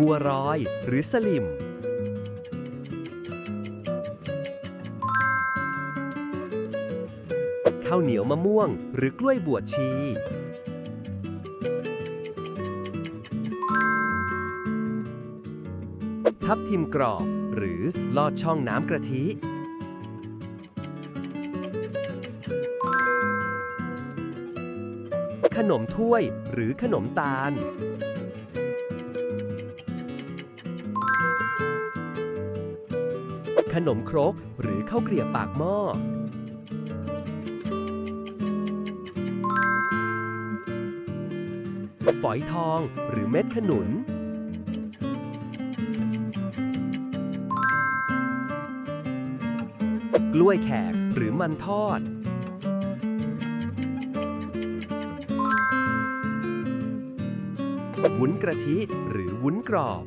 บัวรอยหรือสลิม ข้าวเหนียวมะม่วงหรือกล้วยบวชชี ทับทิมกรอบหรือลอดช่องน้ำกระทิ ขนมถ้วยหรือขนมตาล ขนมครก หรือข้าวเกรียบปากหม้อ ฝอยทองหรือเม็ดขนุน กล้วยแขกหรือมันทอด วุ้นกะทิหรือวุ้นกรอบ